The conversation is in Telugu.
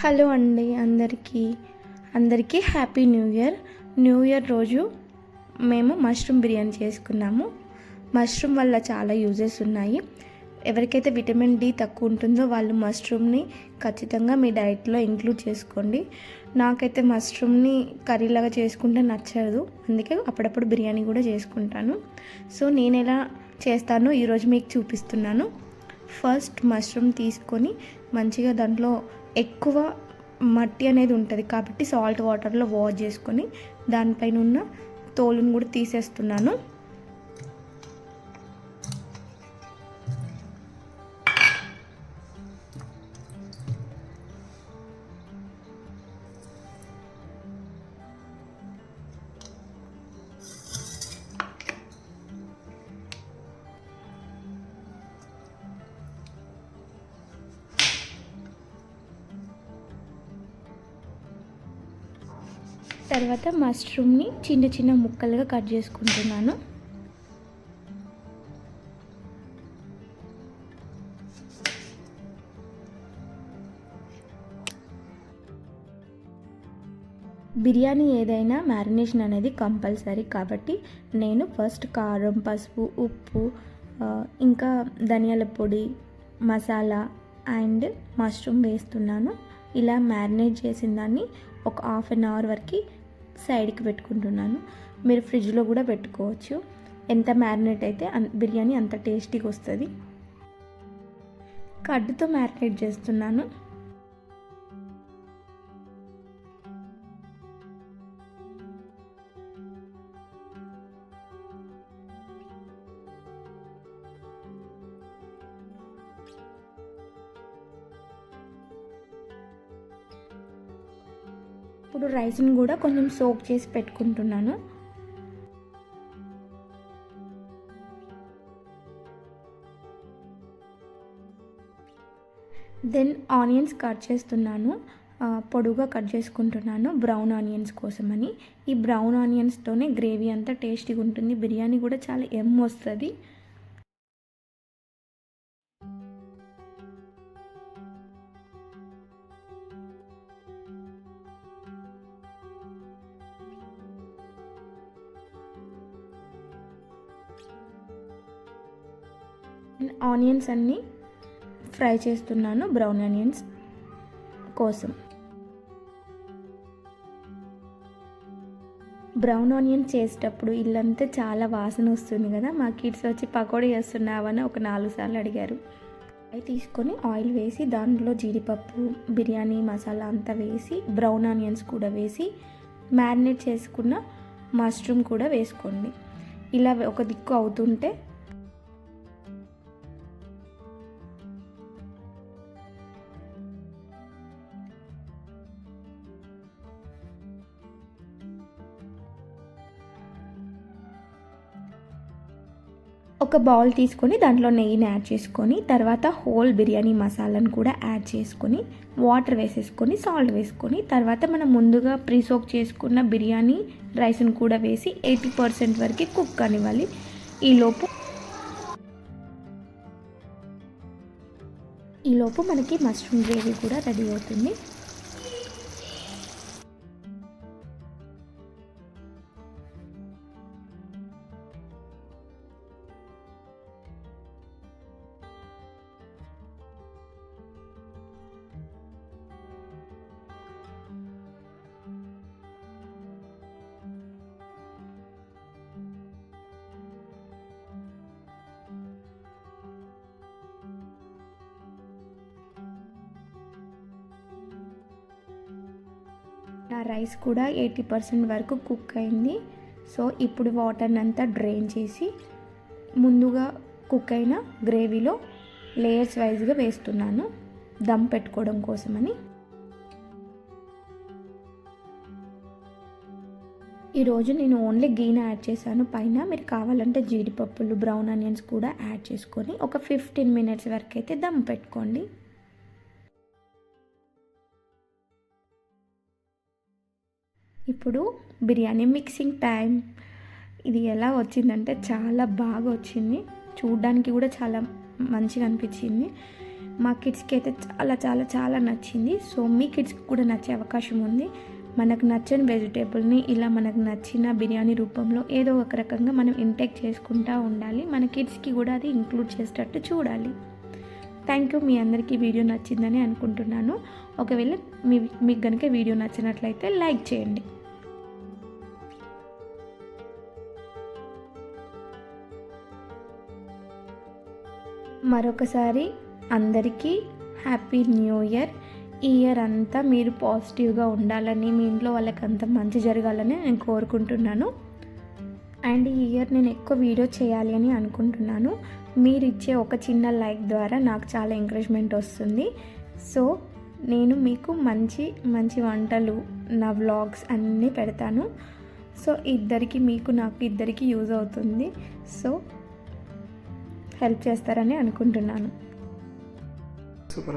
హలో అండి అందరికీ. అందరికీ happy new year. New year రోజు మేము మష్రూమ్ బిర్యానీ చేసుకున్నాము. మష్రూమ్ వల్ల చాలా యూజెస్ ఉన్నాయి. ఎవరికైతే విటమిన్ డి తక్కువ ఉంటుందో వాళ్ళు మష్రూమ్ని ఖచ్చితంగా మీ డైట్లో ఇంక్లూడ్ చేసుకోండి. నాకైతే మష్రూమ్ని కర్రీలాగా చేసుకుంటే నచ్చదు. అందుకే అప్పుడప్పుడు బిర్యానీ కూడా చేసుకుంటాను. సో నేను ఎలా చేస్తానో ఈరోజు మీకు చూపిస్తున్నాను. ఫస్ట్ మష్రూమ్ తీసుకొని మంచిగా దాంట్లో ఎక్కువ మట్టి అనేది ఉంటుంది కాబట్టి సాల్ట్ వాటర్లో వాష్ చేసుకొని దానిపైన ఉన్న తోలును కూడా తీసేస్తున్నాను. తర్వాత మష్రూమ్ని చిన్న చిన్న ముక్కలుగా కట్ చేసుకుంటున్నాను. బిర్యానీ ఏదైనా మ్యారినేషన్ అనేది కంపల్సరీ కాబట్టి నేను ఫస్ట్ కారం పసుపు ఉప్పు ఇంకా ధనియాల పొడి మసాలా అండ్ మష్రూమ్ వేస్తున్నాను. ఇలా మ్యారినేట్ చేసిన దాన్ని ఒక హాఫ్ అన్ అవర్ వరకు సైడ్కి పెట్టుకుంటున్నాను. మీరు ఫ్రిడ్జ్లో కూడా పెట్టుకోవచ్చు. ఎంత మ్యారినేట్ అయితే బిర్యానీ అంత టేస్టీగా వస్తుంది. కడ్డుతో మ్యారినేట్ చేస్తున్నాను. ఇప్పుడు రైస్ని కూడా కొంచెం సోక్ చేసి పెట్టుకుంటున్నాను. దెన్ ఆనియన్స్ కట్ చేస్తున్నాను. పొడుగా కట్ చేసుకుంటున్నాను. బ్రౌన్ ఆనియన్స్ కోసమని. ఈ బ్రౌన్ ఆనియన్స్తోనే గ్రేవీ అంతా టేస్టీగా ఉంటుంది. బిర్యానీ కూడా చాలా ఎమ్ వస్తుంది. ఆనియన్స్ అన్నీ ఫ్రై చేస్తున్నాను బ్రౌన్ ఆనియన్స్ కోసం. బ్రౌన్ ఆనియన్ చేసేటప్పుడు ఇల్లంతా చాలా వాసన వస్తుంది కదా మా కిడ్స్ వచ్చి పకోడీ చేస్తున్నావని ఒక నాలుగు సార్లు అడిగారు. అవి తీసుకొని ఆయిల్ వేసి దాంట్లో జీడిపప్పు బిర్యానీ మసాలా అంతా వేసి బ్రౌన్ ఆనియన్స్ కూడా వేసి మ్యారినేట్ చేసుకున్న మష్రూమ్ కూడా వేసుకోండి. ఇలా ఒక దిక్కు అవుతుంటే ఒక బౌల్ తీసుకొని దాంట్లో నెయ్యిని యాడ్ చేసుకొని తర్వాత హోల్ బిర్యానీ మసాలాను కూడా యాడ్ చేసుకొని వాటర్ వేసేసుకొని సాల్ట్ వేసుకొని తర్వాత మనం ముందుగా ప్రీసోక్ చేసుకున్న బిర్యానీ రైస్ను కూడా వేసి ఎయిటీ పర్సెంట్ వరకు కుక్ అనివ్వాలి ఈలోపు ఈలోపు మనకి మష్రూమ్ గ్రేవీ కూడా రెడీ అవుతుంది. రైస్ కూడా ఎయిటీ పర్సెంట్ వరకు కుక్ అయింది. సో ఇప్పుడు వాటర్ని అంతా డ్రైన్ చేసి ముందుగా కుక్ అయిన గ్రేవీలో లేయర్స్ వైజ్గా వేస్తున్నాను. దమ్ పెట్టుకోవడం కోసమని. ఈరోజు నేను ఓన్లీ గీన యాడ్ చేశాను. పైన మీరు కావాలంటే జీడిపప్పులు బ్రౌన్ ఆనియన్స్ కూడా యాడ్ చేసుకొని ఒక ఫిఫ్టీన్ మినిట్స్ వరకు అయితే దమ్ పెట్టుకోండి. ఇప్పుడు బిర్యానీ మిక్సింగ్ టైం. ఇది ఎలా వచ్చిందంటే చాలా బాగా వచ్చింది. చూడ్డానికి కూడా చాలా మంచిగా అనిపించింది. మా కిడ్స్కి అయితే చాలా చాలా చాలా నచ్చింది. సో మీ కిడ్స్కి కూడా నచ్చే అవకాశం ఉంది. మనకు నచ్చని వెజిటేబుల్ని ఇలా మనకు నచ్చిన బిర్యానీ రూపంలో ఏదో ఒక రకంగా మనం ఇంటేక్ చేసుకుంటూ ఉండాలి. మన కిడ్స్కి కూడా అది ఇంక్లూడ్ చేసేటట్టు చూడాలి. Thank you. మీ అందరికీ వీడియో నచ్చిందని అనుకుంటున్నాను. ఒకవేళ మీ మీకు కనుక వీడియో నచ్చినట్లయితే లైక్ చేయండి. మరొకసారి అందరికీ హ్యాపీ న్యూ ఇయర్. ఈ ఇయర్ అంతా మీరు పాజిటివ్గా ఉండాలని మీ ఇంట్లో వాళ్ళకి అంత మంచి జరగాలని నేను కోరుకుంటున్నాను. అండ్ ఈ ఇయర్ నేను ఎక్కువ వీడియో చేయాలి అని అనుకుంటున్నాను. మీరు ఇచ్చే ఒక చిన్న లైక్ ద్వారా నాకు చాలా ఎంకరేజ్మెంట్ వస్తుంది. సో నేను మీకు మంచి మంచి వంటలు నా వ్లాగ్స్ అన్నీ పెడతాను. సో ఇద్దరికి మీకు నాకు ఇద్దరికి యూజ్ అవుతుంది. సో హెల్ప్ చేస్తారని అనుకుంటున్నాను. సూపర్